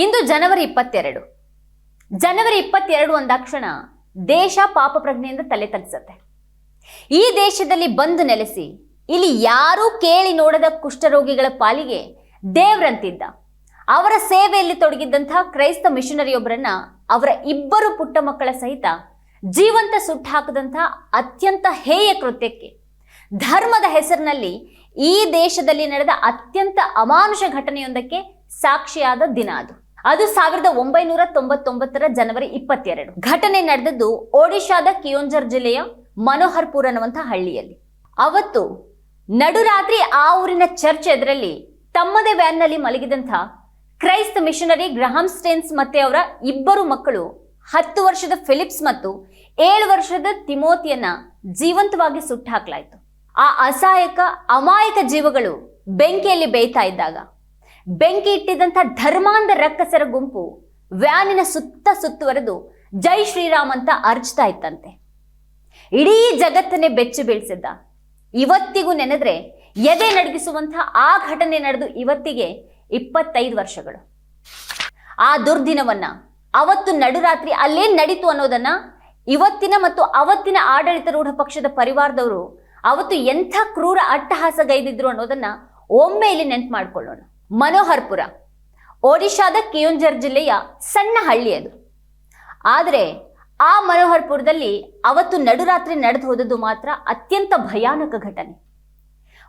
ಇಂದು ಜನವರಿ ಇಪ್ಪತ್ತೆರಡು. ಜನವರಿ ಇಪ್ಪತ್ತೆರಡು ಅಂದಾಕ್ಷಣ ದೇಶ ಪಾಪ ಪ್ರಜ್ಞೆಯಿಂದ ತಲೆ ತಗ್ಸತ್ತೆ. ಈ ದೇಶದಲ್ಲಿ ಬಂದು ನೆಲೆಸಿ, ಇಲ್ಲಿ ಯಾರೂ ಕೇಳಿ ನೋಡದ ಕುಷ್ಠರೋಗಿಗಳ ಪಾಲಿಗೆ ದೇವ್ರಂತಿದ್ದ. ಅವರ ಸೇವೆಯಲ್ಲಿ ತೊಡಗಿದ್ದಂತಹ ಕ್ರೈಸ್ತ ಮಿಷನರಿಯೊಬ್ಬರನ್ನ ಅವರ ಇಬ್ಬರು ಪುಟ್ಟ ಮಕ್ಕಳ ಸಹಿತ ಜೀವಂತ ಸುಟ್ಟು ಹಾಕದಂತಹ ಅತ್ಯಂತ ಹೇಯ ಕೃತ್ಯಕ್ಕೆ, ಧರ್ಮದ ಹೆಸರಿನಲ್ಲಿ ಈ ದೇಶದಲ್ಲಿ ನಡೆದ ಅತ್ಯಂತ ಅಮಾನುಷ ಘಟನೆಯೊಂದಕ್ಕೆ ಸಾಕ್ಷಿಯಾದ ದಿನ ಅದು. ಅದು ಸಾವಿರದ ಒಂಬೈನೂರ ತೊಂಬತ್ತೊಂಬತ್ತರ ಜನವರಿ ಇಪ್ಪತ್ತೆರಡು. ಘಟನೆ ನಡೆದದ್ದು ಒಡಿಶಾದ ಕಿಯೋಂಜರ್ ಜಿಲ್ಲೆಯ ಮನೋಹರ್ಪುರ್ ಅನ್ನುವಂಥ ಹಳ್ಳಿಯಲ್ಲಿ. ಅವತ್ತು ನಡುರಾತ್ರಿ ಆ ಊರಿನ ಚರ್ಚ್ ಎದುರಲ್ಲಿ ತಮ್ಮದೇ ವ್ಯಾನ್ನಲ್ಲಿ ಮಲಗಿದಂಥ ಕ್ರೈಸ್ತ ಮಿಷನರಿ ಗ್ರಹಾಂ ಸ್ಟೇನ್ಸ್ ಮತ್ತೆ ಅವರ ಇಬ್ಬರು ಮಕ್ಕಳು ಹತ್ತು ವರ್ಷದ ಫಿಲಿಪ್ಸ್ ಮತ್ತು ಏಳು ವರ್ಷದ ತಿಮೋತಿಯನ್ನ ಜೀವಂತವಾಗಿ ಸುಟ್ಟು ಹಾಕಲಾಯಿತು ಆ ಅಸಹಾಯಕ, ಅಮಾಯಕ ಜೀವಗಳು ಬೆಂಕಿಯಲ್ಲಿ ಬೇಯ್ತಾ ಇದ್ದಾಗ ಬೆಂಕಿ ಇಟ್ಟಿದ್ದಂಥ ಧರ್ಮಾಂಧ ರಕ್ಕಸರ ಗುಂಪು ವ್ಯಾನಿನ ಸುತ್ತ ಸುತ್ತುವರೆದು ಜೈ ಶ್ರೀರಾಮ್ ಅಂತ ಅರ್ಚ್ತಾ ಇತ್ತಂತೆ. ಇಡೀ ಜಗತ್ತನ್ನೇ ಬೆಚ್ಚಿ ಬೀಳ್ಸಿದ್ದ. ಇವತ್ತಿಗೂ ನೆನೆದ್ರೆ ಎದೆ ನಡಗಿಸುವಂತಹ ಆ ಘಟನೆ ನಡೆದು ಇವತ್ತಿಗೆ ಇಪ್ಪತ್ತೈದು ವರ್ಷಗಳು. ಆ ದುರ್ದಿನವನ್ನ ಅವತ್ತು ನಡುರಾತ್ರಿ ಅಲ್ಲೇನ್ ನಡೀತು ಅನ್ನೋದನ್ನ ಇವತ್ತಿನ ಮತ್ತು ಅವತ್ತಿನ ಆಡಳಿತಾರೂಢ ಪಕ್ಷದ ಪರಿವಾರದವರು ಅವತ್ತು ಎಂಥ ಕ್ರೂರ ಅಟ್ಟಹಾಸಗೈದಿದ್ರು ಅನ್ನೋದನ್ನ ಒಮ್ಮೆ ಇಲ್ಲಿ ನೆನ್ಪು ಮಾಡ್ಕೊಳ್ಳೋಣ. ಮನೋಹರ್ಪುರ. ಒಡಿಶಾದ ಕಿಯೋಂಜರ್ ಜಿಲ್ಲೆಯ ಸಣ್ಣ ಹಳ್ಳಿ ಅದು ಆದರೆ ಆ ಮನೋಹರ್ಪುರದಲ್ಲಿ ಅವತ್ತು ನಡುರಾತ್ರಿ ನಡೆದು ಹೋದದ್ದು ಮಾತ್ರ ಅತ್ಯಂತ ಭಯಾನಕ ಘಟನೆ.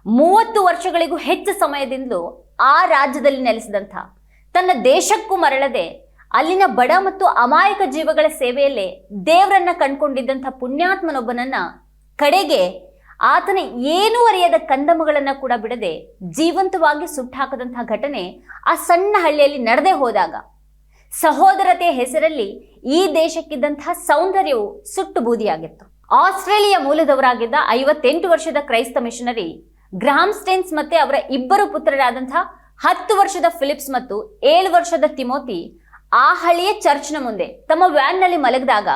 ಮೂವತ್ತು ವರ್ಷಗಳಿಗೂ ಹೆಚ್ಚು ಸಮಯದಿಂದಲೂ ಆ ರಾಜ್ಯದಲ್ಲಿ ನೆಲೆಸಿದಂಥ ತನ್ನ ದೇಶಕ್ಕೂ ಮರಳದೆ ಅಲ್ಲಿನ ಬಡ ಮತ್ತು ಅಮಾಯಕ ಜೀವಗಳ ಸೇವೆಯಲ್ಲೇ ದೇವರನ್ನ ಕಂಡುಕೊಂಡಿದ್ದಂಥ ಪುಣ್ಯಾತ್ಮನೊಬ್ಬನನ್ನ ಕಡೆಗೆ ಆತನ ಏನೂ ಅರಿಯದ ಕಂದಮಗಳನ್ನ ಕೂಡ ಬಿಡದೆ ಜೀವಂತವಾಗಿ ಸುಟ್ಟಾಕದಂತಹ ಘಟನೆ ಆ ಸಣ್ಣ ಹಳ್ಳಿಯಲ್ಲಿ ನಡೆದೇ ಹೋದಾಗ. ಸಹೋದರತೆಯ ಹೆಸರಲ್ಲಿ ಈ ದೇಶಕ್ಕಿದ್ದಂತಹ ಸೌಂದರ್ಯವು ಸುಟ್ಟು ಬೂದಿಯಾಗಿತ್ತು. ಆಸ್ಟ್ರೇಲಿಯಾ ಮೂಲದವರಾಗಿದ್ದ ಐವತ್ತೆಂಟು ವರ್ಷದ ಕ್ರೈಸ್ತ ಮಿಷನರಿ ಗ್ರಾಮ್ ಸ್ಟೇನ್ಸ್ ಮತ್ತೆ ಅವರ ಇಬ್ಬರು ಪುತ್ರರಾದಂತಹ ಹತ್ತು ವರ್ಷದ ಫಿಲಿಪ್ಸ್ ಮತ್ತು ಏಳು ವರ್ಷದ ತಿಮೋತಿ ಆ ಹಳ್ಳಿಯ ಚರ್ಚ್ನ ಮುಂದೆ ತಮ್ಮ ವ್ಯಾನ್ನಲ್ಲಿ ಮಲಗಿದಾಗ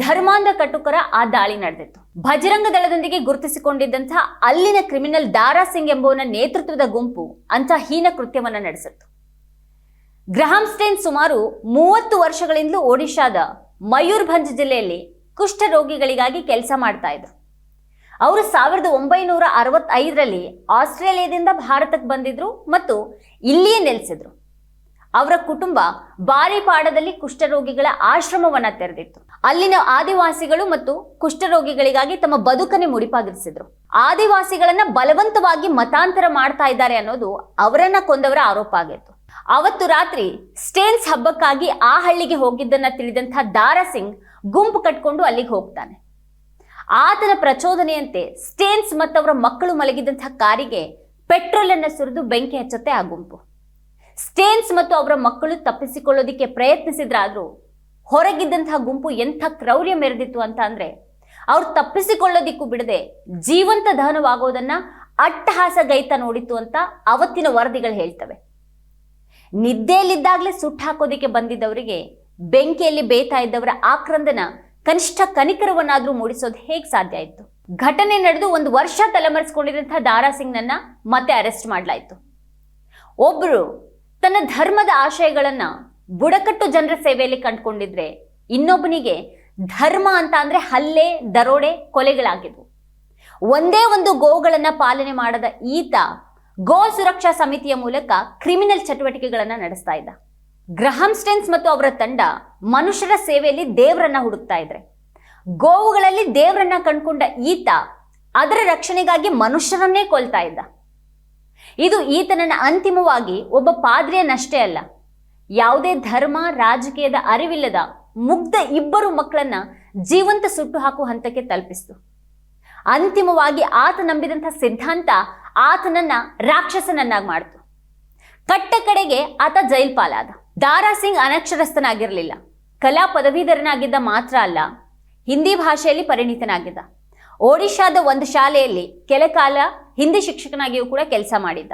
ಧರ್ಮಾಂಧ ಕಟುಕರ ಆ ದಾಳಿ ನಡೆದಿತ್ತು. ಭಜರಂಗ ದಳದೊಂದಿಗೆ ಗುರುತಿಸಿಕೊಂಡಿದ್ದಂತಹ ಅಲ್ಲಿನ ಕ್ರಿಮಿನಲ್ ದಾರಾ ಸಿಂಗ್ ಎಂಬುವನ ನೇತೃತ್ವದ ಗುಂಪು ಅಂತ ಹೀನ ಕೃತ್ಯವನ್ನ ನಡೆಸಿತ್ತು. ಗ್ರಹಾಂಸ್ಟೈನ್ ಸುಮಾರು ಮೂವತ್ತು ವರ್ಷಗಳಿಂದಲೂ ಒಡಿಶಾದ ಮಯೂರ್ಭಂಜ್ ಜಿಲ್ಲೆಯಲ್ಲಿ ಕುಷ್ಠರೋಗಿಗಳಿಗಾಗಿ ಕೆಲಸ ಮಾಡ್ತಾ ಇದ್ರು. ಅವರು ಸಾವಿರದ ಒಂಬೈನೂರ ಅರವತ್ತೈದರಲ್ಲಿ ಆಸ್ಟ್ರೇಲಿಯಾದಿಂದ ಭಾರತಕ್ಕೆ ಬಂದಿದ್ರು ಮತ್ತು ಇಲ್ಲಿಯೇ ನೆಲೆಸಿದ್ರು. ಅವರ ಕುಟುಂಬ ಬಾರಿಪಾಡದಲ್ಲಿ ಕುಷ್ಠರೋಗಿಗಳ ಆಶ್ರಮವನ್ನ ತೆರೆದಿತ್ತು. ಅಲ್ಲಿನ ಆದಿವಾಸಿಗಳು ಮತ್ತು ಕುಷ್ಠರೋಗಿಗಳಿಗಾಗಿ ತಮ್ಮ ಬದುಕನ್ನೇ ಮುಡಿಪಾಗಿರಿಸಿದ್ರು. ಆದಿವಾಸಿಗಳನ್ನ ಬಲವಂತವಾಗಿ ಮತಾಂತರ ಮಾಡ್ತಾ ಇದ್ದಾರೆ ಅನ್ನೋದು ಅವರನ್ನ ಕೊಂದವರ ಆರೋಪ ಆಗಿತ್ತು. ಅವತ್ತು ರಾತ್ರಿ ಸ್ಟೇನ್ಸ್ ಹಬ್ಬಕ್ಕಾಗಿ ಆ ಹಳ್ಳಿಗೆ ಹೋಗಿದ್ದನ್ನ ತಿಳಿದಂತಹ ದಾರಾ ಸಿಂಗ್ ಗುಂಪು ಕಟ್ಕೊಂಡು ಅಲ್ಲಿಗೆ ಹೋಗ್ತಾನೆ. ಆತನ ಪ್ರಚೋದನೆಯಂತೆ ಸ್ಟೇನ್ಸ್ ಮತ್ತವರ ಮಕ್ಕಳು ಮಲಗಿದಂತಹ ಕಾರಿಗೆ ಪೆಟ್ರೋಲ್ ಅನ್ನ ಸುರಿದು ಬೆಂಕಿ ಹಚ್ಚುತ್ತೆ ಆ ಗುಂಪು. ಸ್ಟೇನ್ಸ್ ಮತ್ತು ಅವರ ಮಕ್ಕಳು ತಪ್ಪಿಸಿಕೊಳ್ಳೋದಿಕ್ಕೆ ಪ್ರಯತ್ನಿಸಿದ್ರಾದ್ರೂ ಹೊರಗಿದ್ದಂತಹ ಗುಂಪು ಎಂಥ ಕ್ರೌರ್ಯ ಮೆರೆದಿತ್ತು ಅಂತ ಅಂದ್ರೆ ಅವ್ರು ತಪ್ಪಿಸಿಕೊಳ್ಳೋದಿಕ್ಕೂ ಬಿಡದೆ ಜೀವಂತ ದಹನವಾಗೋದನ್ನ ಅಟ್ಟಹಾಸಗೈತ ನೋಡಿತ್ತು ಅಂತ ಅವತ್ತಿನ ವರದಿಗಳು ಹೇಳ್ತವೆ. ನಿದ್ದೆಯಲ್ಲಿದ್ದಾಗಲೇ ಸುಟ್ಟು ಹಾಕೋದಿಕ್ಕೆ ಬಂದಿದ್ದವರಿಗೆ ಬೆಂಕಿಯಲ್ಲಿ ಬೇಯ್ತಾ ಇದ್ದವರ ಆಕ್ರಂದನ ಕನಿಷ್ಠ ಕನಿಕರವನ್ನಾದ್ರೂ ಮೂಡಿಸೋದು ಹೇಗೆ ಸಾಧ್ಯ ಇತ್ತು ಘಟನೆ ನಡೆದು ಒಂದು ವರ್ಷ ತಲೆಮರೆಸ್ಕೊಂಡಿರುವಂತಹ ದಾರಾ ಸಿಂಗ್ನನ್ನ ಮತ್ತೆ ಅರೆಸ್ಟ್ ಮಾಡಲಾಯಿತು. ಒಬ್ರು ತನ್ನ ಧರ್ಮದ ಆಶಯಗಳನ್ನ ಬುಡಕಟ್ಟು ಜನರ ಸೇವೆಯಲ್ಲಿ ಕಂಡುಕೊಂಡಿದ್ರೆ ಇನ್ನೊಬ್ಬನಿಗೆ ಧರ್ಮ ಅಂತ ಅಂದ್ರೆ ಹಲ್ಲೆ, ದರೋಡೆ, ಕೊಲೆಗಳಾಗಿದ್ವು. ಒಂದೇ ಒಂದು ಗೋಗಳನ್ನ ಪಾಲನೆ ಮಾಡದ ಈತ ಗೋ ಸುರಕ್ಷಾ ಸಮಿತಿಯ ಮೂಲಕ ಕ್ರಿಮಿನಲ್ ಚಟುವಟಿಕೆಗಳನ್ನ ನಡೆಸ್ತಾ ಇದ್ದ. ಗ್ರಹಂಸ್ಟೆನ್ಸ್ ಮತ್ತು ಅವರ ತಂಡ ಮನುಷ್ಯರ ಸೇವೆಯಲ್ಲಿ ದೇವರನ್ನ ಹುಡುಕ್ತಾ ಇದ್ರೆ. ಗೋವುಗಳಲ್ಲಿ ದೇವರನ್ನ ಕಂಡುಕೊಂಡ ಈತ ಅದರ ರಕ್ಷಣೆಗಾಗಿ ಮನುಷ್ಯರನ್ನೇ ಕೊಲ್ತಾ ಇದ್ದ. ಇದು ಈತನನ್ನ ಅಂತಿಮವಾಗಿ ಒಬ್ಬ ಪಾದ್ರಿಯನ್ನಷ್ಟೇ ಅಲ್ಲ ಯಾವುದೇ ಧರ್ಮ, ರಾಜಕೀಯದ ಅರಿವಿಲ್ಲದ ಮುಗ್ಧ ಇಬ್ಬರು ಮಕ್ಕಳನ್ನ ಜೀವಂತ ಸುಟ್ಟು ಹಾಕುವ ಹಂತಕ್ಕೆ ತಲುಪಿಸ್ತು. ಅಂತಿಮವಾಗಿ ಆತ ನಂಬಿದಂಥ ಸಿದ್ಧಾಂತ ಆತನನ್ನ ರಾಕ್ಷಸನನ್ನಾಗಿ ಮಾಡ್ತು. ಕಟ್ಟ ಕಡೆಗೆ ಆತ ಜೈಲ್ ಪಾಲಾದ ದಾರಾ ಸಿಂಗ್ ಅನಕ್ಷರಸ್ಥನಾಗಿರಲಿಲ್ಲ. ಕಲಾ ಪದವೀಧರನಾಗಿದ್ದ ಮಾತ್ರ ಅಲ್ಲ, ಹಿಂದಿ ಭಾಷೆಯಲ್ಲಿ ಪರಿಣಿತನಾಗಿದ್ದ. ಒಡಿಶಾದ ಒಂದು ಶಾಲೆಯಲ್ಲಿ ಕೆಲ ಕಾಲ ಹಿಂದಿ ಶಿಕ್ಷಕನಾಗಿಯೂ ಕೂಡ ಕೆಲಸ ಮಾಡಿದ್ದ.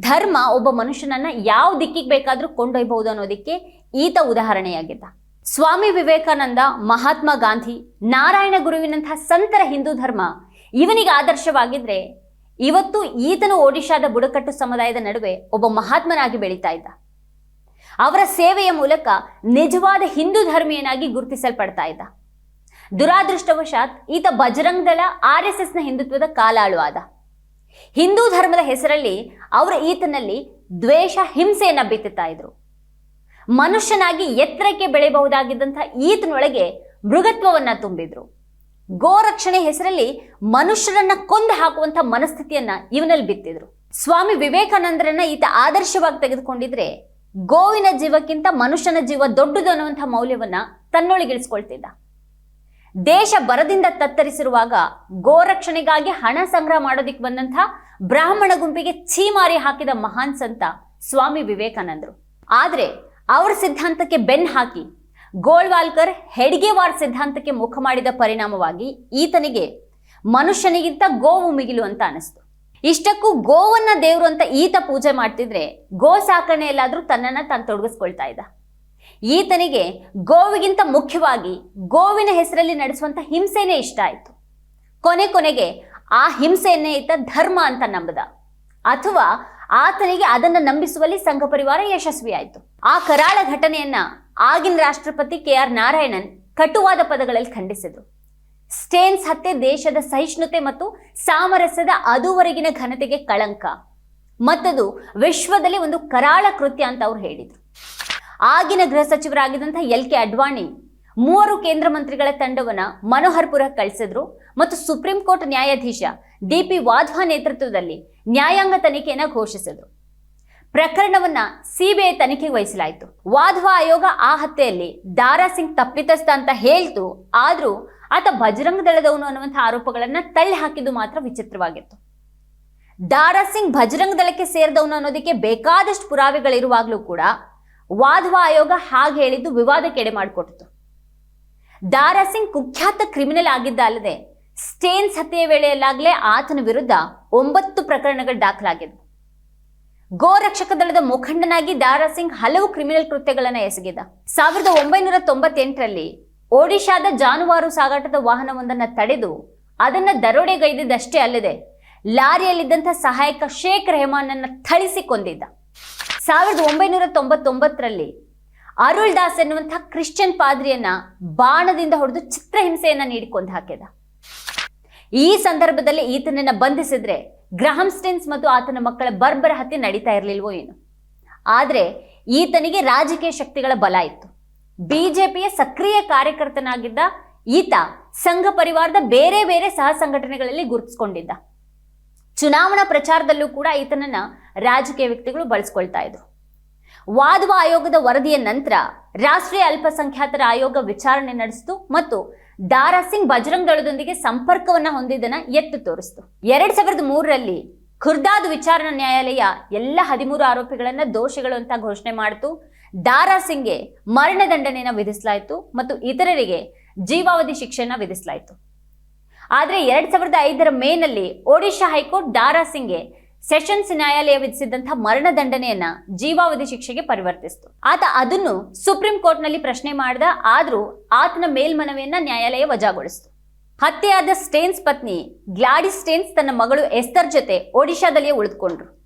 ಧರ್ಮ ಒಬ್ಬ ಮನುಷ್ಯನನ್ನ ಯಾವ ದಿಕ್ಕಿಗೆ ಬೇಕಾದ್ರೂ ಕೊಂಡೊಯ್ಬಹುದು ಅನ್ನೋದಕ್ಕೆ ಈತ ಉದಾಹರಣೆಯಾಗಿದ್ದ. ಸ್ವಾಮಿ ವಿವೇಕಾನಂದ, ಮಹಾತ್ಮ ಗಾಂಧಿ, ನಾರಾಯಣ ಗುರುವಿನಂತಹ ಸಂತರ ಹಿಂದೂ ಧರ್ಮ ಇವನಿಗೆ ಆದರ್ಶವಾಗಿದ್ರೆ ಇವತ್ತು ಈತನು ಒಡಿಶಾದ ಬುಡಕಟ್ಟು ಸಮುದಾಯದ ನಡುವೆ ಒಬ್ಬ ಮಹಾತ್ಮನಾಗಿ ಬೆಳೀತಾ ಇದ್ದ. ಅವರ ಸೇವೆಯ ಮೂಲಕ ನಿಜವಾದ ಹಿಂದೂ ಧರ್ಮೀಯನಾಗಿ ಗುರುತಿಸಲ್ಪಡ್ತಾ ಇದ್ದ. ದುರಾದೃಷ್ಟವಶಾತ್ ಈತ ಬಜರಂಗ್ ದಳ ಆರ್ ಎಸ್ ಎಸ್ನ ಹಿಂದುತ್ವದ ಕಾಲಾಳು ಆದ. ಹಿಂದೂ ಧರ್ಮದ ಹೆಸರಲ್ಲಿ ಅವರು ಈತನಲ್ಲಿ ದ್ವೇಷ, ಹಿಂಸೆಯನ್ನ ಬಿತ್ತುತ್ತಾ ಇದ್ರು. ಮನುಷ್ಯನಾಗಿ ಎತ್ತರಕ್ಕೆ ಬೆಳೆಯಬಹುದಾಗಿದ್ದಂಥ ಈತನೊಳಗೆ ಮೃಗತ್ವವನ್ನ ತುಂಬಿದ್ರು. ಗೋರಕ್ಷಣೆ ಹೆಸರಲ್ಲಿ ಮನುಷ್ಯರನ್ನ ಕೊಂದು ಹಾಕುವಂತ ಮನಸ್ಥಿತಿಯನ್ನ ಇವನಲ್ಲಿ ಬಿತ್ತಿದ್ರು. ಸ್ವಾಮಿ ವಿವೇಕಾನಂದರನ್ನ ಈತ ಆದರ್ಶವಾಗಿ ತೆಗೆದುಕೊಂಡಿದ್ರೆ ಗೋವಿನ ಜೀವಕ್ಕಿಂತ ಮನುಷ್ಯನ ಜೀವ ದೊಡ್ಡದು ಅನ್ನುವಂಥ ಮೌಲ್ಯವನ್ನ ತನ್ನೊಳಗಿಳಿಸ್ಕೊಳ್ತಿದ್ದ. ದೇಶ ಬರದಿಂದ ತತ್ತರಿಸಿರುವಾಗ ಗೋರಕ್ಷಣೆಗಾಗಿ ಹಣ ಸಂಗ್ರಹ ಮಾಡೋದಿಕ್ ಬಂದಂಥ ಬ್ರಾಹ್ಮಣ ಗುಂಪಿಗೆ ಛೀಮಾರಿ ಹಾಕಿದ ಮಹಾನ್ ಸಂತ ಸ್ವಾಮಿ ವಿವೇಕಾನಂದರು. ಆದ್ರೆ ಅವರ ಸಿದ್ಧಾಂತಕ್ಕೆ ಬೆನ್ ಹಾಕಿ ಗೋಳ್ವಾಲ್ಕರ್ ಹೆಡ್ಗೆವಾರ್ ಸಿದ್ಧಾಂತಕ್ಕೆ ಮುಖ ಮಾಡಿದ ಪರಿಣಾಮವಾಗಿ ಈತನಿಗೆ ಮನುಷ್ಯನಿಗಿಂತ ಗೋವು ಮಿಗಿಲು ಅಂತ ಅನಿಸ್ತು. ಇಷ್ಟಕ್ಕೂ ಗೋವನ್ನ ದೇವ್ರು ಅಂತ ಈತ ಪೂಜೆ ಮಾಡ್ತಿದ್ರೆ ಗೋ ಸಾಕಣೆಯಲ್ಲಾದ್ರೂ ತನ್ನನ್ನ ತಾನು ತೊಡಗಿಸ್ಕೊಳ್ತಾ ಇದ್ದ. ಈತನಿಗೆ ಗೋವಿಗಿಂತ ಮುಖ್ಯವಾಗಿ ಗೋವಿನ ಹೆಸರಲ್ಲಿ ನಡೆಸುವಂತ ಹಿಂಸೆನೇ ಇಷ್ಟ ಆಯ್ತು. ಕೊನೆ ಕೊನೆಗೆ ಆ ಹಿಂಸೆಯನ್ನೇ ಇತ್ತ ಧರ್ಮ ಅಂತ ನಂಬದ. ಅಥವಾ ಆತನಿಗೆ ಅದನ್ನು ನಂಬಿಸುವಲ್ಲಿ ಸಂಘ ಪರಿವಾರ ಯಶಸ್ವಿಯಾಯಿತು ಆ ಕರಾಳ ಘಟನೆಯನ್ನ ಆಗಿನ ರಾಷ್ಟ್ರಪತಿ ಕೆ ಆರ್ ನಾರಾಯಣನ್ ಕಟುವಾದ ಪದಗಳಲ್ಲಿ ಖಂಡಿಸಿದರು. ಸ್ಟೇನ್ಸ್ ಹತ್ಯೆ ದೇಶದ ಸಹಿಷ್ಣುತೆ ಮತ್ತು ಸಾಮರಸ್ಯದ ಅದುವರೆಗಿನ ಘನತೆಗೆ ಕಳಂಕ. ಮತ್ತದು ವಿಶ್ವದಲ್ಲಿ ಒಂದು ಕರಾಳ ಕೃತ್ಯ ಅಂತ ಅವ್ರು ಹೇಳಿದ್ರು. ಆಗಿನ ಗೃಹ ಸಚಿವರಾಗಿದ್ದಂಥ ಎಲ್ ಕೆ ಅಡ್ವಾಣಿ ಮೂವರು ಕೇಂದ್ರ ಮಂತ್ರಿಗಳ ತಂಡವನ್ನ ಮನೋಹರ್ಪುರ ಕಳಿಸಿದ್ರು. ಮತ್ತು ಸುಪ್ರೀಂ ಕೋರ್ಟ್ ನ್ಯಾಯಾಧೀಶ ಡಿ ಪಿ ವಾಧ್ವಾ ನೇತೃತ್ವದಲ್ಲಿ ನ್ಯಾಯಾಂಗ ತನಿಖೆಯನ್ನ ಘೋಷಿಸಿದ್ರು. ಪ್ರಕರಣವನ್ನ ಸಿಬಿಐ ತನಿಖೆಗೆ ವಹಿಸಲಾಯಿತು. ವಾಧ್ವಾ ಆಯೋಗ ಆ ಹತ್ಯೆಯಲ್ಲಿ ದಾರಾ ಸಿಂಗ್ ತಪ್ಪಿತಸ್ಥ ಅಂತ ಹೇಳ್ತು. ಆದ್ರೂ ಆತ ಬಜರಂಗ ದಳದವನು ಅನ್ನುವಂಥ ಆರೋಪಗಳನ್ನ ತಳ್ಳಿ ಹಾಕಿದ್ದು ಮಾತ್ರ ವಿಚಿತ್ರವಾಗಿತ್ತು. ದಾರಾ ಸಿಂಗ್ ಬಜರಂಗ ದಳಕ್ಕೆ ಸೇರಿದವನು ಅನ್ನೋದಕ್ಕೆ ಬೇಕಾದಷ್ಟು ಪುರಾವೆಗಳಿರುವಾಗಲೂ ಕೂಡ ವಾಧ್ವಾ ಆಯೋಗ ಹಾಗೆ ಹೇಳಿದ್ದು ವಿವಾದಕ್ಕೆ ಎಡೆ ಮಾಡಿಕೊಟ್ಟಿತು. ದಾರಾ ಸಿಂಗ್ ಕುಖ್ಯಾತ ಕ್ರಿಮಿನಲ್ ಆಗಿದ್ದ ಅಲ್ಲದೆ ಸ್ಟೇನ್ಸ್ ಹತ್ಯೆಯ ವೇಳೆಯಲ್ಲಾಗಲೇ ಆತನ ವಿರುದ್ಧ ಒಂಬತ್ತು ಪ್ರಕರಣಗಳು ದಾಖಲಾಗಿದ್ವು. ಗೋರಕ್ಷಕ ದಳದ ಮುಖಂಡನಾಗಿ ದಾರಾ ಸಿಂಗ್ ಹಲವು ಕ್ರಿಮಿನಲ್ ಕೃತ್ಯಗಳನ್ನು ಎಸಗಿದ. ಸಾವಿರದ ಒಂಬೈನೂರ ತೊಂಬತ್ತೆಂಟರಲ್ಲಿ ಒಡಿಶಾದ ಜಾನುವಾರು ಸಾಗಾಟದ ವಾಹನವೊಂದನ್ನು ತಡೆದು ಅದನ್ನು ದರೋಡೆಗೈದಿದ್ದಷ್ಟೇ ಅಲ್ಲದೆ ಲಾರಿಯಲ್ಲಿದ್ದಂಥ ಸಹಾಯಕ ಶೇಖ್ ರೆಹಮಾನನ್ನ ಥಳಿಸಿ ಕೊಂದಿದ್ದ. ಸಾವಿರದ ಒಂಬೈನೂರ ತೊಂಬತ್ತೊಂಬತ್ತರಲ್ಲಿ ಅರುಳ್ ದಾಸ್ ಎನ್ನುವಂತಹ ಕ್ರಿಶ್ಚಿಯನ್ ಪಾದ್ರಿಯನ್ನ ಬಾಣದಿಂದ ಹೊಡೆದು ಚಿತ್ರಹಿಂಸೆಯನ್ನ ನೀಡಿಕೊಂಡು ಹಾಕಿದ ಈ ಸಂದರ್ಭದಲ್ಲಿ ಈತನನ್ನ ಬಂಧಿಸಿದ್ರೆ ಗ್ರಹಂ ಸ್ಟೆನ್ಸ್ ಮತ್ತು ಆತನ ಮಕ್ಕಳ ಬರ್ಬರ ಹತ್ಯೆ ನಡೀತಾ ಇರಲಿಲ್ವೋ ಏನು. ಆದ್ರೆ ಈತನಿಗೆ ರಾಜಕೀಯ ಶಕ್ತಿಗಳ ಬಲ ಇತ್ತು. ಬಿಜೆಪಿಯ ಸಕ್ರಿಯ ಕಾರ್ಯಕರ್ತನಾಗಿದ್ದ ಈತ ಸಂಘ ಪರಿವಾರದ ಬೇರೆ ಬೇರೆ ಸಹ ಸಂಘಟನೆಗಳಲ್ಲಿ ಗುರುತಿಸ್ಕೊಂಡಿದ್ದ. ಚುನಾವಣಾ ಪ್ರಚಾರದಲ್ಲೂ ಕೂಡ ಈತನನ್ನ ರಾಜಕೀಯ ವ್ಯಕ್ತಿಗಳು ಬಳಸ್ಕೊಳ್ತಾ ಇದ್ರು. ವಾದ್ವ ಆಯೋಗದ ವರದಿಯ ನಂತರ ರಾಷ್ಟ್ರೀಯ ಅಲ್ಪಸಂಖ್ಯಾತರ ಆಯೋಗ ವಿಚಾರಣೆ ನಡೆಸಿತು ಮತ್ತು ದಾರಾ ಸಿಂಗ್ ಬಜರಂಗ್ ದಳದೊಂದಿಗೆ ಸಂಪರ್ಕವನ್ನ ಹೊಂದಿದ್ದನ್ನ ಎತ್ತು ತೋರಿಸಿತು. ಎರಡ್ ಸಾವಿರದ ಮೂರರಲ್ಲಿ ಖುರ್ದಾದ್ ವಿಚಾರಣಾ ನ್ಯಾಯಾಲಯ ಎಲ್ಲ ಹದಿಮೂರು ಆರೋಪಿಗಳನ್ನ ದೋಷಿಗಳು ಅಂತ ಘೋಷಣೆ ಮಾಡಿತು. ದಾರಾ ಸಿಂಗ್ಗೆ ಮರಣದಂಡನೆಯನ್ನ ವಿಧಿಸಲಾಯಿತು ಮತ್ತು ಇತರರಿಗೆ ಜೀವಾವಧಿ ಶಿಕ್ಷೆಯನ್ನ ವಿಧಿಸಲಾಯಿತು. ಆದರೆ ಎರಡ್ ಸಾವಿರದ ಐದರ ಮೇನಲ್ಲಿ ಒಡಿಶಾ ಹೈಕೋರ್ಟ್ ದಾರಾ ಸಿಂಗ್ಗೆ ಸೆಷನ್ಸ್ ನ್ಯಾಯಾಲಯ ವಿಧಿಸಿದಂತಹ ಮರಣದಂಡನೆಯನ್ನ ಜೀವಾವಧಿ ಶಿಕ್ಷೆಗೆ ಪರಿವರ್ತಿಸಿತು. ಆತ ಅದನ್ನು ಸುಪ್ರೀಂ ಕೋರ್ಟ್ನಲ್ಲಿ ಪ್ರಶ್ನೆ ಮಾಡಿದ, ಆದ್ರೂ ಆತನ ಮೇಲ್ಮನವಿಯನ್ನ ನ್ಯಾಯಾಲಯ ವಜಾಗೊಳಿಸಿತು. ಹತ್ಯೆಯಾದ ಸ್ಟೇನ್ಸ್ ಪತ್ನಿ ಗ್ಲಾಡಿ ಸ್ಟೇನ್ಸ್ ತನ್ನ ಮಗಳು ಎಸ್ತರ್ ಜೊತೆ ಒಡಿಶಾದಲ್ಲಿಯೇ ಉಳಿದುಕೊಂಡ್ರು.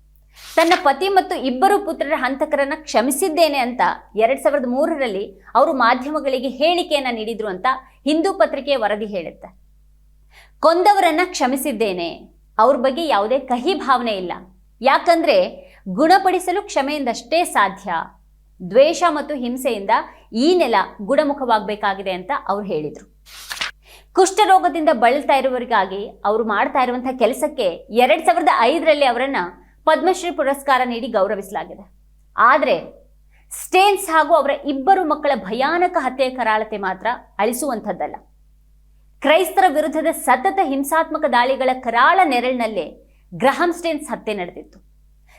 ತನ್ನ ಪತಿ ಮತ್ತು ಇಬ್ಬರು ಪುತ್ರರ ಹಂತಕರನ್ನ ಕ್ಷಮಿಸಿದ್ದೇನೆ ಅಂತ ಎರಡ್ ಸಾವಿರದ ಮೂರರಲ್ಲಿ ಅವರು ಮಾಧ್ಯಮಗಳಿಗೆ ಹೇಳಿಕೆಯನ್ನ ನೀಡಿದ್ರು ಅಂತ ಹಿಂದೂ ಪತ್ರಿಕೆಯ ವರದಿ ಹೇಳುತ್ತೆ. ಕೊಂದವರನ್ನ ಕ್ಷಮಿಸಿದ್ದೇನೆ ಅವ್ರ ಬಗ್ಗೆ ಯಾವುದೇ ಕಹಿ ಭಾವನೆ ಇಲ್ಲ. ಯಾಕಂದ್ರೆ ಗುಣಪಡಿಸಲು ಕ್ಷಮೆಯಿಂದಷ್ಟೇ ಸಾಧ್ಯ. ದ್ವೇಷ ಮತ್ತು ಹಿಂಸೆಯಿಂದ ಈ ನೆಲ ಗುಣಮುಖವಾಗಬೇಕಾಗಿದೆ ಅಂತ ಅವ್ರು ಹೇಳಿದರು. ಕುಷ್ಠರೋಗದಿಂದ ಬಳಲ್ತಾ ಇರುವವರಿಗಾಗಿ ಅವರು ಮಾಡ್ತಾ ಇರುವಂತಹ ಕೆಲಸಕ್ಕೆ ಎರಡ್ ಸಾವಿರದ ಐದರಲ್ಲಿ ಅವರನ್ನ ಪದ್ಮಶ್ರೀ ಪುರಸ್ಕಾರ ನೀಡಿ ಗೌರವಿಸಲಾಗಿದೆ. ಆದರೆ ಸ್ಟೇನ್ಸ್ ಹಾಗೂ ಅವರ ಇಬ್ಬರು ಮಕ್ಕಳ ಭಯಾನಕ ಹತ್ಯೆ ಕರಾಳತೆ ಮಾತ್ರ ಅಳಿಸುವಂಥದ್ದಲ್ಲ. ಕ್ರೈಸ್ತರ ವಿರುದ್ಧದ ಸತತ ಹಿಂಸಾತ್ಮಕ ದಾಳಿಗಳ ಕರಾಳ ನೆರಳಿನಲ್ಲೇ ಗ್ರಹಂ ಸ್ಟೇನ್ಸ್ ಹತ್ಯೆ ನಡೆದಿತ್ತು.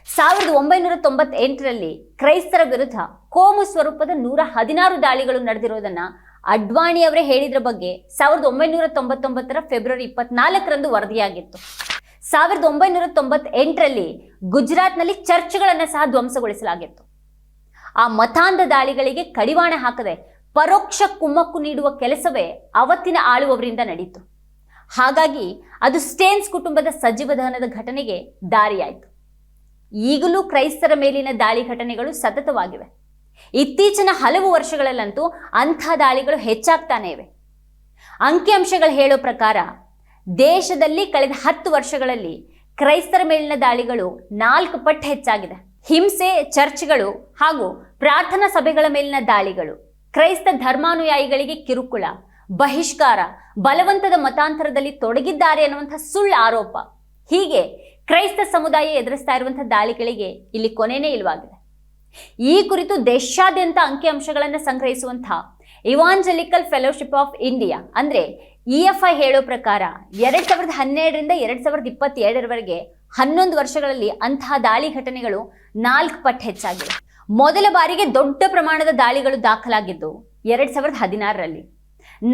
ಸಾವಿರದ ಒಂಬೈನೂರ ತೊಂಬತ್ತೆಂಟರಲ್ಲಿ ಕ್ರೈಸ್ತರ ವಿರುದ್ಧ ಕೋಮು ಸ್ವರೂಪದ ನೂರ ಹದಿನಾರು ದಾಳಿಗಳು ನಡೆದಿರೋದನ್ನ ಅಡ್ವಾಣಿ ಅವರೇ ಹೇಳಿದ್ರ ಬಗ್ಗೆ ಸಾವಿರದ ಒಂಬೈನೂರ ತೊಂಬತ್ತೊಂಬತ್ತರ ಫೆಬ್ರವರಿ ಇಪ್ಪತ್ನಾಲ್ಕರಂದು ವರದಿಯಾಗಿತ್ತು. ಸಾವಿರದ ಒಂಬೈನೂರ ತೊಂಬತ್ತೆಂಟರಲ್ಲಿ ಗುಜರಾತ್ನಲ್ಲಿ ಚರ್ಚ್ಗಳನ್ನು ಸಹ ಧ್ವಂಸಗೊಳಿಸಲಾಗಿತ್ತು. ಆ ಮತಾಂಧ ದಾಳಿಗಳಿಗೆ ಕಡಿವಾಣ ಹಾಕದೆ ಪರೋಕ್ಷ ಕುಮ್ಮಕ್ಕು ನೀಡುವ ಕೆಲಸವೇ ಅವತ್ತಿನ ಆಳುವವರಿಂದ ನಡೀತು. ಹಾಗಾಗಿ ಅದು ಸ್ಟೇನ್ಸ್ ಕುಟುಂಬದ ಸಜೀವ ದಹನದ ಘಟನೆಗೆ ದಾರಿಯಾಯಿತು. ಈಗಲೂ ಕ್ರೈಸ್ತರ ಮೇಲಿನ ದಾಳಿ ಘಟನೆಗಳು ಸತತವಾಗಿವೆ. ಇತ್ತೀಚಿನ ಹಲವು ವರ್ಷಗಳಲ್ಲಂತೂ ಅಂಥ ದಾಳಿಗಳು ಹೆಚ್ಚಾಗ್ತಾನೇ ಇವೆ. ಅಂಕಿಅಂಶಗಳು ಹೇಳೋ ಪ್ರಕಾರ, ದೇಶದಲ್ಲಿ ಕಳೆದ ಹತ್ತು ವರ್ಷಗಳಲ್ಲಿ ಕ್ರೈಸ್ತರ ಮೇಲಿನ ದಾಳಿಗಳು ನಾಲ್ಕು ಪಟ್ಟು ಹೆಚ್ಚಾಗಿದೆ. ಹಿಂಸೆ, ಚರ್ಚ್ಗಳು ಹಾಗೂ ಪ್ರಾರ್ಥನಾ ಸಭೆಗಳ ಮೇಲಿನ ದಾಳಿಗಳು. ಕ್ರೈಸ್ತ ಧರ್ಮಾನುಯಾಯಿಗಳಿಗೆ ಕಿರುಕುಳ, ಬಹಿಷ್ಕಾರ, ಬಲವಂತದ ಮತಾಂತರದಲ್ಲಿ ತೊಡಗಿದ್ದಾರೆ ಅನ್ನುವಂಥ ಸುಳ್ಳು ಆರೋಪ. ಹೀಗೆ ಕ್ರೈಸ್ತ ಸಮುದಾಯ ಎದುರಿಸ್ತಾ ಇರುವಂಥ ದಾಳಿಗಳಿಗೆ ಇಲ್ಲಿ ಕೊನೆನೇ ಇಲ್ಲವಾಗಿದೆ ಈ ಕುರಿತು ದೇಶಾದ್ಯಂತ ಅಂಕಿಅಂಶಗಳನ್ನು ಸಂಗ್ರಹಿಸುವಂಥ ಇವಾಂಜಲಿಕಲ್ ಫೆಲೋಶಿಪ್ ಆಫ್ ಇಂಡಿಯಾ ಅಂದರೆ ಇ ಎಫ್ ಐ ಹೇಳೋ ಪ್ರಕಾರ ಎರಡು ಸಾವಿರದ ಹನ್ನೆರಡರಿಂದ ಎರಡು ಸಾವಿರದ ಇಪ್ಪತ್ತೆರಡರವರೆಗೆ ಹನ್ನೊಂದು ವರ್ಷಗಳಲ್ಲಿ ಅಂತಹ ದಾಳಿ ಘಟನೆಗಳು ನಾಲ್ಕು ಪಟ್ಟು ಹೆಚ್ಚಾಗಿವೆ ಮೊದಲ ಬಾರಿಗೆ ದೊಡ್ಡ ಪ್ರಮಾಣದ ದಾಳಿಗಳು ದಾಖಲಾಗಿದ್ದು ಎರಡ್ ಸಾವಿರದ ಹದಿನಾರರಲ್ಲಿ.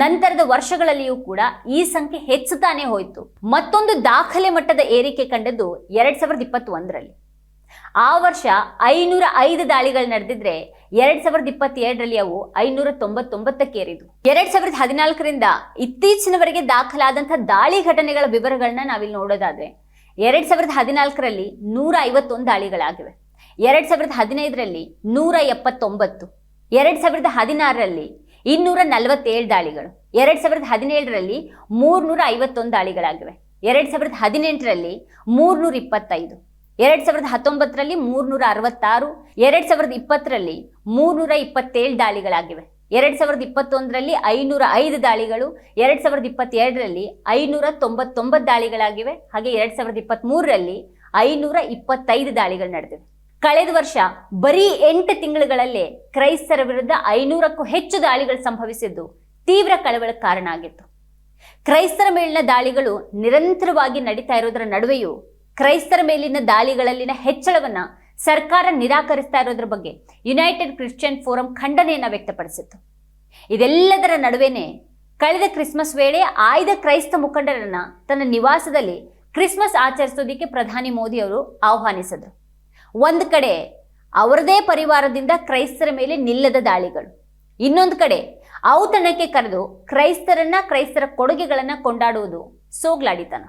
ನಂತರದ ವರ್ಷಗಳಲ್ಲಿಯೂ ಕೂಡ ಈ ಸಂಖ್ಯೆ ಹೆಚ್ಚುತ್ತಾನೆ ಹೋಯಿತು. ಮತ್ತೊಂದು ದಾಖಲೆ ಮಟ್ಟದ ಏರಿಕೆ ಕಂಡದ್ದು ಎರಡ್ ಸಾವಿರದ ಇಪ್ಪತ್ತೊಂದರಲ್ಲಿ. ಆ ವರ್ಷ ಐನೂರ ಐದು ದಾಳಿಗಳು ನಡೆದಿದ್ರೆ ಎರಡ್ ಸಾವಿರದ ಇಪ್ಪತ್ತೆರಡರಲ್ಲಿ ಅವು ಐನೂರ ತೊಂಬತ್ತೊಂಬತ್ತಕ್ಕೇರಿದು ಎರಡ್ ಸಾವಿರದ ಹದಿನಾಲ್ಕರಿಂದ ಇತ್ತೀಚಿನವರೆಗೆ ದಾಖಲಾದಂತಹ ದಾಳಿ ಘಟನೆಗಳ ವಿವರಗಳನ್ನ ನಾವಿಲ್ಲಿ ನೋಡೋದಾದ್ರೆ, ಎರಡ್ ಸಾವಿರದ ಹದಿನಾಲ್ಕರಲ್ಲಿ ನೂರ ಐವತ್ತೊಂದು ದಾಳಿಗಳಾಗಿವೆ. ಎರಡ್ ಸಾವಿರದ ಹದಿನೈದರಲ್ಲಿ ನೂರ ಎಪ್ಪತ್ತೊಂಬತ್ತು, ಎರಡ್ ಸಾವಿರದ ಹದಿನಾರರಲ್ಲಿ ಇನ್ನೂರ ನಲವತ್ತೇಳು ದಾಳಿಗಳು, ಎರಡ್ ಸಾವಿರದ ಹದಿನೇಳರಲ್ಲಿ ಮೂರ್ನೂರ ಐವತ್ತೊಂದು ದಾಳಿಗಳಾಗಿವೆ, ಎರಡ್ ಸಾವಿರದ ಹದಿನೆಂಟರಲ್ಲಿ ಮೂರ್ನೂರ ಇಪ್ಪತ್ತೈದು, ಎರಡ್ ಸಾವಿರದ ಹತ್ತೊಂಬತ್ತರಲ್ಲಿ ಮೂರ್ನೂರ ಅರವತ್ತಾರು, ಎರಡ್ ಸಾವಿರದ ಇಪ್ಪತ್ತರಲ್ಲಿ ಮೂರ್ನೂರ ಇಪ್ಪತ್ತೇಳು ದಾಳಿಗಳಾಗಿವೆ, ಎರಡ್ ಸಾವಿರದ ಇಪ್ಪತ್ತೊಂದರಲ್ಲಿ ಐನೂರ ಐದು ದಾಳಿಗಳು, ಎರಡ್ ಸಾವಿರದ ಇಪ್ಪತ್ತೆರಡರಲ್ಲಿ ಐನೂರ ತೊಂಬತ್ತೊಂಬತ್ತು ದಾಳಿಗಳಾಗಿವೆ, ಹಾಗೆ ಎರಡ್ ಸಾವಿರದ ಇಪ್ಪತ್ತ್ ಮೂರರಲ್ಲಿ ಐನೂರ ಇಪ್ಪತ್ತೈದು ದಾಳಿಗಳು ನಡೆದಿವೆ. ಕಳೆದ ವರ್ಷ ಬರೀ ಎಂಟು ತಿಂಗಳುಗಳಲ್ಲೇ ಕ್ರೈಸ್ತರ ವಿರುದ್ಧ ಐನೂರಕ್ಕೂ ಹೆಚ್ಚು ದಾಳಿಗಳು ಸಂಭವಿಸಿದ್ದು ತೀವ್ರ ಕಳವಳಕ್ಕೆ ಕಾರಣ ಆಗಿತ್ತು. ಕ್ರೈಸ್ತರ ಮೇಲಿನ ದಾಳಿಗಳು ನಿರಂತರವಾಗಿ ನಡೀತಾ ಇರೋದರ ನಡುವೆಯೂ ಕ್ರೈಸ್ತರ ಮೇಲಿನ ದಾಳಿಗಳಲ್ಲಿನ ಹೆಚ್ಚಳವನ್ನ ಸರ್ಕಾರ ನಿರಾಕರಿಸ್ತಾ ಇರೋದ್ರ ಬಗ್ಗೆ ಯುನೈಟೆಡ್ ಕ್ರಿಶ್ಚಿಯನ್ ಫೋರಂ ಖಂಡನೆಯನ್ನ ವ್ಯಕ್ತಪಡಿಸಿತ್ತು. ಇದೆಲ್ಲದರ ನಡುವೆನೆ ಕಳೆದ ಕ್ರಿಸ್ಮಸ್ ವೇಳೆ ಆಯ್ದ ಕ್ರೈಸ್ತ ಮುಖಂಡರನ್ನ ತನ್ನ ನಿವಾಸದಲ್ಲಿ ಕ್ರಿಸ್ಮಸ್ ಆಚರಿಸೋದಿಕ್ಕೆ ಪ್ರಧಾನಿ ಮೋದಿ ಅವರು ಆಹ್ವಾನಿಸಿದ್ರು. ಒಂದು ಕಡೆ ಅವರದೇ ಪರಿವಾರದಿಂದ ಕ್ರೈಸ್ತರ ಮೇಲೆ ನಿಲ್ಲದ ದಾಳಿಗಳು. ಇನ್ನೊಂದು ಕಡೆ ಔತಣಕ್ಕೆ ಕರೆದು ಕ್ರೈಸ್ತರನ್ನ, ಕ್ರೈಸ್ತರ ಕೊಡುಗೆಗಳನ್ನ ಕೊಂಡಾಡುವುದು ಸೋಗ್ಲಾಡಿತನ.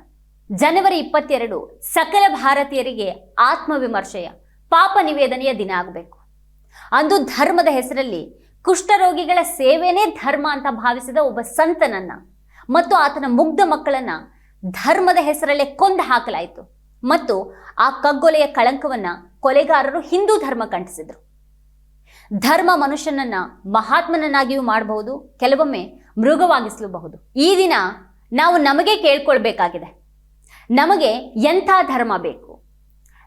ಜನವರಿ ಇಪ್ಪತ್ತೆರಡು, ಸಕಲ ಭಾರತೀಯರಿಗೆ ಆತ್ಮವಿಮರ್ಶೆಯ, ಪಾಪ ನಿವೇದನೆಯ ದಿನ ಆಗಬೇಕು. ಅಂದು ಧರ್ಮದ ಹೆಸರಲ್ಲಿ ಕುಷ್ಠರೋಗಿಗಳ ಸೇವೆನೇ ಧರ್ಮ ಅಂತ ಭಾವಿಸಿದ ಒಬ್ಬ ಸಂತನನ್ನ ಮತ್ತು ಆತನ ಮುಗ್ಧ ಮಕ್ಕಳನ್ನ ಧರ್ಮದ ಹೆಸರಲ್ಲೇ ಕೊಂದು ಹಾಕಲಾಯಿತು. ಮತ್ತು ಆ ಕಗ್ಗೊಲೆಯ ಕಳಂಕವನ್ನ ಕೊಲೆಗಾರರು ಹಿಂದೂ ಧರ್ಮ ಕಂಟಿಸಿದ್ರು ಧರ್ಮ ಮನುಷ್ಯನನ್ನ ಮಹಾತ್ಮನನ್ನಾಗಿಯೂ ಮಾಡಬಹುದು, ಕೆಲವೊಮ್ಮೆ ಮೃಗವಾಗಿಸಲೂಬಹುದು. ಈ ದಿನ ನಾವು ನಮಗೆ ಕೇಳ್ಕೊಳ್ಬೇಕಾಗಿದೆ. ನಮಗೆ ಎಂಥ ಧರ್ಮ ಬೇಕು?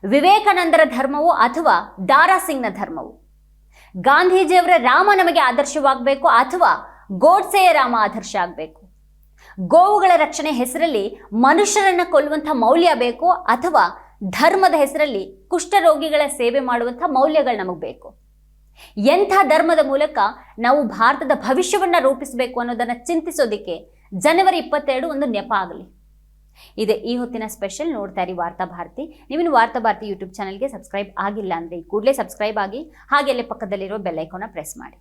ವಿವೇಕಾನಂದರ ಧರ್ಮವು ಅಥವಾ ದಾರಾ ಸಿಂಗ್ನ ಧರ್ಮವು? ಗಾಂಧೀಜಿಯವರ ರಾಮ ನಮಗೆ ಆದರ್ಶವಾಗಬೇಕು ಅಥವಾ ಗೋಡ್ಸೆಯ ರಾಮ ಆದರ್ಶ ಆಗಬೇಕು? ಗೋವುಗಳ ರಕ್ಷಣೆ ಹೆಸರಲ್ಲಿ ಮನುಷ್ಯರನ್ನ ಕೊಲ್ಲುವಂಥ ಮೌಲ್ಯ ಬೇಕು ಅಥವಾ ಧರ್ಮದ ಹೆಸರಲ್ಲಿ ಕುಷ್ಠರೋಗಿಗಳ ಸೇವೆ ಮಾಡುವಂಥ ಮೌಲ್ಯಗಳು ನಮಗೆ ಬೇಕು. ಎಂಥ ಧರ್ಮದ ಮೂಲಕ ನಾವು ಭಾರತದ ಭವಿಷ್ಯವನ್ನ ರೂಪಿಸಬೇಕು ಅನ್ನೋದನ್ನ ಚಿಂತಿಸೋದಿಕ್ಕೆ ಜನವರಿ ಇಪ್ಪತ್ತೆರಡು ಒಂದು ನೆಪ ಆಗಲಿ. ಇದೆ ಈ ಹೊತ್ತಿನ ಸ್ಪೆಷಲ್ ನೋಡ್ತಾ ಇರಿ ವಾರ್ತಾ ಭಾರತಿ. ನೀವಿನ್ನು ವಾರ್ತಾ ಭಾರತಿ ಯೂಟ್ಯೂಬ್ ಚಾನಲ್ಗೆ ಸಬ್ಸ್ಕ್ರೈಬ್ ಆಗಿಲ್ಲ ಅಂದ್ರೆ ಈ ಕೂಡಲೇ ಸಬ್ಸ್ಕ್ರೈಬ್ ಆಗಿ ಹಾಗೆ ಅಲ್ಲೇ ಪಕ್ಕದಲ್ಲಿರೋ ಬೆಲ್ಲೈಕೋನ ಪ್ರೆಸ್ ಮಾಡಿ.